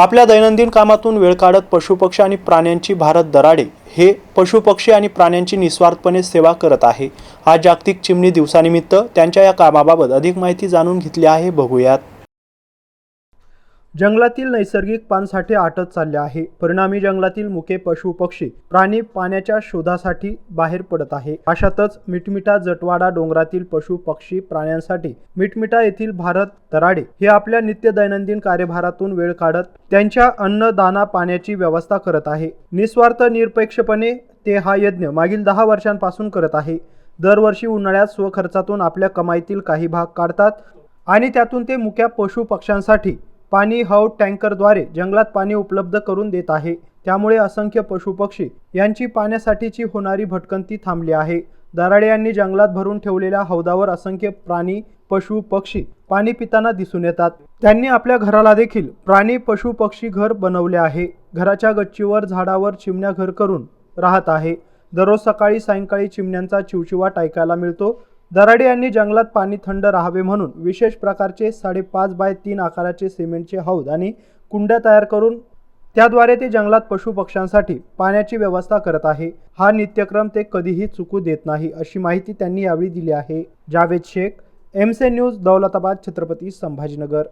आपल्या दैनंदिन कामातून वेळ काढत पशुपक्षी आणि प्राण्यांची भारत दराडे हे पशुपक्षी आणि प्राण्यांची निस्वार्थपणे सेवा करत आहे. हा जागतिक चिमणी दिवसानिमित्त त्यांच्या या कामाबाबत अधिक माहिती जाणून घेतली आहे. बघूयात. जंगलातील नैसर्गिक पानसाठे आटत चालले आहे. परिणामी जंगलातील मुके पशु पक्षी प्राणी पाण्याच्या शोधासाठी बाहेर पडत आहे. अशातच मिटमिटा जटवाडा डोंगरातील पशु पक्षी प्राण्यांसाठी मिटमिटा येथील भारत तराडे हे आपल्या नित्य दैनंदिन कार्यभारातून वेळ काढत त्यांच्या अन्न दाना पाण्याची व्यवस्था करत आहे. निस्वार्थ निरपेक्षपणे ते हा यज्ञ मागील दहा वर्षांपासून करत आहे. दरवर्षी उन्हाळ्यात स्वखर्चातून आपल्या कमाईतील काही भाग काढतात आणि त्यातून ते मुक्या पशु पक्ष्यांसाठी पाणी हव टँकरद्वारे जंगलात पाणी उपलब्ध करून देत आहे. त्यामुळे असंख्य पशुपक्षी यांची पाण्यासाठीची होणारी भटकंती थांबली आहे. दराडे यांनी जंगलात भरून ठेवलेल्या हौदावर असंख्य प्राणी पशु पक्षी पाणी पिताना दिसून येतात. त्यांनी आपल्या घराला देखील प्राणी पशु पक्षी घर बनवले आहे. घराच्या गच्चीवर झाडावर चिमण्या घर करून राहत आहे. दररोज सकाळी सायंकाळी चिमण्यांचा चिवचिवाट ऐकायला मिळतो. दराडे यांनी जंगलात पाणी थंड राहावे म्हणून विशेष प्रकारचे साडेपाच बाय तीन आकाराचे सिमेंटचे हौद आणि कुंड्या तयार करून त्याद्वारे ते जंगलात पशुपक्ष्यांसाठी पाण्याची व्यवस्था करत आहे. हा नित्यक्रम ते कधीही चुकू देत नाही अशी माहिती त्यांनी यावेळी दिली आहे. जावेद शेख एमसे न्यूज दौलताबाद छत्रपती संभाजीनगर.